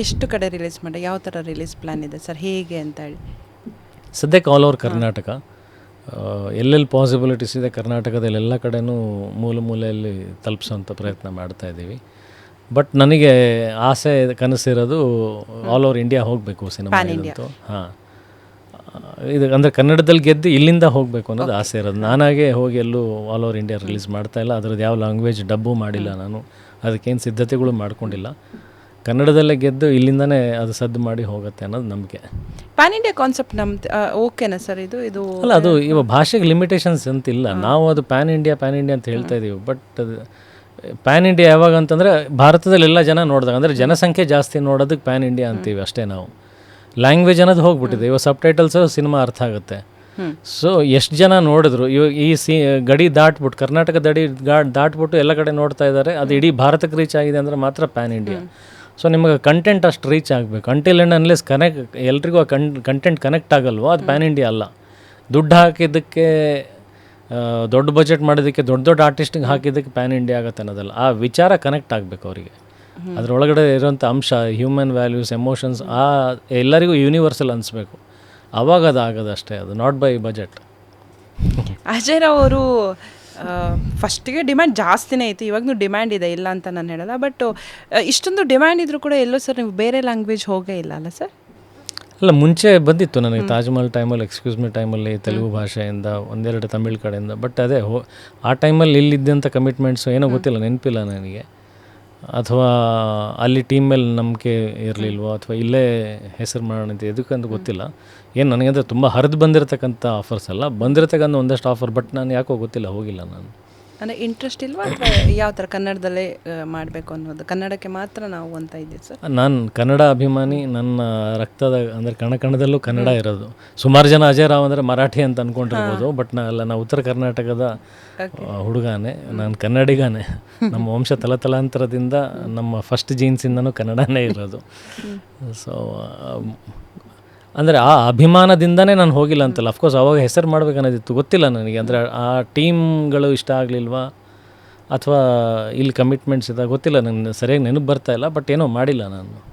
ಎಷ್ಟು ಕಡೆ ರಿಲೀಸ್ ಮಾಡಿ? ಯಾವ ಥರ ರಿಲೀಸ್ ಪ್ಲ್ಯಾನ್ ಇದೆ ಸರ್? ಹೇಗೆ ಅಂತ ಹೇಳಿ. ಸದ್ಯಕ್ಕೆ ಆಲ್ ಓವರ್ ಕರ್ನಾಟಕ. ಎಲ್ಲೆಲ್ಲಿ ಪಾಸಿಬಿಲಿಟೀಸ್ ಇದೆ ಕರ್ನಾಟಕದಲ್ಲಿ ಎಲ್ಲ ಕಡೆನೂ ಮೂಲೆ ಮೂಲೆಯಲ್ಲಿ ತಲುಪಿಸೋಂಥ ಪ್ರಯತ್ನ ಮಾಡ್ತಾ ಇದ್ದೀವಿ. ಬಟ್ ನನಗೆ ಆಸೆ ಕನಸಿರೋದು ಆಲ್ ಓವರ್ ಇಂಡಿಯಾ ಹೋಗಬೇಕು ಸಿನಿಮಾ ಹಾಂ. ಇದು ಅಂದರೆ ಕನ್ನಡದಲ್ಲಿ ಗೆದ್ದು ಇಲ್ಲಿಂದ ಹೋಗಬೇಕು ಅನ್ನೋದು ಆಸೆ ಇರೋದು. ನಾನಾಗೆ ಹೋಗಿ ಎಲ್ಲೂ ಆಲ್ ಓವರ್ ಇಂಡಿಯಾ ರಿಲೀಸ್ ಮಾಡ್ತಾ ಇಲ್ಲ. ಅದ್ರದ್ದು ಯಾವ ಲ್ಯಾಂಗ್ವೇಜ್ ಡಬ್ಬು ಮಾಡಿಲ್ಲ ನಾನು. ಅದಕ್ಕೇನು ಸಿದ್ಧತೆಗಳು ಮಾಡ್ಕೊಂಡಿಲ್ಲ. ಕನ್ನಡದಲ್ಲೇ ಗೆದ್ದು ಇಲ್ಲಿಂದನೇ ಅದು ಸದ್ದು ಮಾಡಿ ಹೋಗುತ್ತೆ ಅನ್ನೋದು ನಂಬಿಕೆ. ಪ್ಯಾನ್ ಇಂಡಿಯಾ ಕಾನ್ಸೆಪ್ಟ್ ನಮ್ ಓಕೆನಾ ಸರ್ ಇದು? ಇದು ಅಲ್ಲ ಅದು ಇವಾಗ ಭಾಷೆಗೆ ಲಿಮಿಟೇಷನ್ಸ್ ಅಂತ ಇಲ್ಲ ನಾವು ಅದು ಪ್ಯಾನ್ ಇಂಡಿಯಾ ಪ್ಯಾನ್ ಇಂಡಿಯಾ ಅಂತ ಹೇಳ್ತಾ ಇದ್ದೀವಿ ಬಟ್ ಅದು ಪ್ಯಾನ್ ಇಂಡಿಯಾ ಯಾವಾಗ ಅಂತಂದರೆ ಭಾರತದಲ್ಲಿ ಎಲ್ಲ ಜನ ನೋಡಿದಾಗ ಅಂದರೆ ಜನಸಂಖ್ಯೆ ಜಾಸ್ತಿ ನೋಡೋದಕ್ಕೆ ಪ್ಯಾನ್ ಇಂಡಿಯಾ ಅಂತೀವಿ ಅಷ್ಟೇ ನಾವು. ಲ್ಯಾಂಗ್ವೇಜ್ ಅನ್ನೋದು ಹೋಗ್ಬಿಟ್ಟಿದೆ. ಇವಾಗ ಸಬ್ ಟೈಟಲ್ಸು ಸಿನಿಮಾ ಅರ್ಥ ಆಗುತ್ತೆ. ಸೊ ಎಷ್ಟು ಜನ ನೋಡಿದ್ರು ಇವಾಗ ಈ ಸಿ ಗಡಿ ದಾಟ್ಬಿಟ್ಟು ಕರ್ನಾಟಕ ಗಡಿ ಗಾಡ್ ದಾಟ್ಬಿಟ್ಟು ಎಲ್ಲ ಕಡೆ ನೋಡ್ತಾ ಇದ್ದಾರೆ ಅದು ಇಡೀ ಭಾರತಕ್ಕೆ ರೀಚ್ ಆಗಿದೆ ಅಂದರೆ ಮಾತ್ರ ಪ್ಯಾನ್ ಇಂಡಿಯಾ ಸೊ ನಿಮಗೆ ಕಂಟೆಂಟ್ ಅಷ್ಟು ರೀಚ್ ಆಗಬೇಕು. ಅಂಟಿಲ್ ಅಂಡ್ ಅನ್ಲೆಸ್ ಕನೆಕ್ಟ್ ಎಲ್ರಿಗೂ ಆ ಕನ್ ಕಂಟೆಂಟ್ ಕನೆಕ್ಟ್ ಆಗಲ್ವೋ? ಅದು ಪ್ಯಾನ್ ಇಂಡಿಯಾ ಅಲ್ಲ. ದುಡ್ಡು ಹಾಕಿದ್ದಕ್ಕೆ ದೊಡ್ಡ ಬಜೆಟ್ ಮಾಡೋದಕ್ಕೆ ದೊಡ್ಡ ದೊಡ್ಡ ಆರ್ಟಿಸ್ಟಿಗೆ ಹಾಕಿದ್ದಕ್ಕೆ ಪ್ಯಾನ್ ಇಂಡಿಯಾ ಆಗುತ್ತೆ ಅನ್ನೋದಲ್ಲ. ಆ ವಿಚಾರ ಕನೆಕ್ಟ್ ಆಗಬೇಕು ಅವರಿಗೆ. ಅದರೊಳಗಡೆ ಇರೋಂಥ ಅಂಶ ಹ್ಯೂಮನ್ ವ್ಯಾಲ್ಯೂಸ್ ಎಮೋಷನ್ಸ್ ಆ ಎಲ್ಲರಿಗೂ ಯೂನಿವರ್ಸಲ್ ಅನಿಸ್ಬೇಕು. ಅವಾಗ ಅದು ಆಗೋದು ಅಷ್ಟೇ ಅದು not by budget Ajay Rao ಅವರು ಫಸ್ಟಿಗೆ ಡಿಮ್ಯಾಂಡ್ ಜಾಸ್ತಿನೇ ಇತ್ತು ಇವಾಗೂ ಡಿಮ್ಯಾಂಡ್ ಇದೆ, ಇಲ್ಲ ಅಂತ ನಾನು ಹೇಳಲ್ಲ. ಬಟ್ ಇಷ್ಟೊಂದು ಡಿಮ್ಯಾಂಡ್ ಇದ್ರೂ ಕೂಡ ಎಲ್ಲೋ ಸರ್ ನೀವು ಬೇರೆ ಲ್ಯಾಂಗ್ವೇಜ್ ಹೋಗೇ ಇಲ್ಲ ಅಲ್ಲ ಸರ್? ಅಲ್ಲ, ಮುಂಚೆ ಬಂದಿತ್ತು ನನಗೆ ತಾಜ್ಮಹಲ್ ಟೈಮಲ್ಲಿ ಎಕ್ಸ್ಕ್ಯೂಸ್ ಮಿ ಟೈಮಲ್ಲಿ ತೆಲುಗು ಭಾಷೆಯಿಂದ, ಒಂದೆರಡು ತಮಿಳ್ ಕಡೆಯಿಂದ. ಬಟ್ ಅದೇ, ಹೋ, ಆ ಟೈಮಲ್ಲಿ ಇಲ್ಲಿದ್ದಂಥ ಕಮಿಟ್ಮೆಂಟ್ಸು ಏನೋ ಗೊತ್ತಿಲ್ಲ, ನೆನಪಿಲ್ಲ ನನಗೆ. ಅಥವಾ ಅಲ್ಲಿ ಟೀಮ್ ಮೇಲೆ ನಂಬಿಕೆ ಇರಲಿಲ್ವೋ ಅಥವಾ ಇಲ್ಲೇ ಹೆಸರು ಮಾಡೋಣ ಅಂತ ಎದಕ್ಕಂತ ಗೊತ್ತಿಲ್ಲ. ಏನು ನನಗೆ ಅಂದರೆ ತುಂಬ ಹರಿದು ಬಂದಿರತಕ್ಕಂಥ ಆಫರ್ಸ್ ಅಲ್ಲ. ಬಂದಿರತಕ್ಕಂಥ ಒಂದಷ್ಟು ಆಫರ್ ಬಟ್ ನಾನು ಯಾಕೋ ಗೊತ್ತಿಲ್ಲ, ಹೋಗಿಲ್ಲ ನಾನು. ಅಂದರೆ ಇಂಟ್ರೆಸ್ಟ್ ಇಲ್ವಾ ಅಥವಾ ಯಾವ ಥರ ಕನ್ನಡದಲ್ಲೇ ಮಾಡಬೇಕು ಅನ್ನೋದು? ಕನ್ನಡಕ್ಕೆ ಮಾತ್ರ ನಾವು ಅಂತ ಇದ್ದೀವಿ ಸರ್. ನಾನು ಕನ್ನಡ ಅಭಿಮಾನಿ ನನ್ನ ರಕ್ತದ ಅಂದರೆ ಕಣ ಕಣದಲ್ಲೂ ಕನ್ನಡ ಇರೋದು. ಸುಮಾರು ಜನ ಅಜಯ್ ರಾವ್ ಅಂದರೆ ಮರಾಠಿ ಅಂತ ಅಂದ್ಕೊಂಡಿರ್ಬೋದು ಬಟ್ ನಾ ಅಲ್ಲ ನಾ ಉತ್ತರ ಕರ್ನಾಟಕದ ಹುಡುಗಾನೆ ಹುಡುಗನೇ. ನಾನು ಕನ್ನಡಿಗಾನೆ. ನಮ್ಮ ವಂಶ ತಲತಲಾಂತರದಿಂದ ನಮ್ಮ ಫಸ್ಟ್ ಜೀನ್ಸಿಂದನೂ ಕನ್ನಡನೇ ಇರೋದು. ಸೊ ಅಂದರೆ ಆ ಅಭಿಮಾನದಿಂದನೇ ನಾನು ಹೋಗಿಲ್ಲ ಅಂತಲ್ಲ. ಅಫ್ಕೋರ್ಸ್ ಅವಾಗ ಹೆಸರು ಮಾಡ್ಬೇಕನ್ನೋದಿತ್ತು. ಗೊತ್ತಿಲ್ಲ ನನಗೆ. ಅಂದರೆ ಆ ಟೀಮ್ಗಳು ಇಷ್ಟ ಆಗಲಿಲ್ವಾ? ಅಥವಾ ಇಲ್ಲಿ ಕಮಿಟ್ಮೆಂಟ್ಸ್ ಇದೆ ಗೊತ್ತಿಲ್ಲ. ನನಗೆ ಸರಿಯಾಗಿ ನೆನಪು ಬರ್ತಾ ಇಲ್ಲ. ಬಟ್ ಏನೋ ಮಾಡಿಲ್ಲ ನಾನು.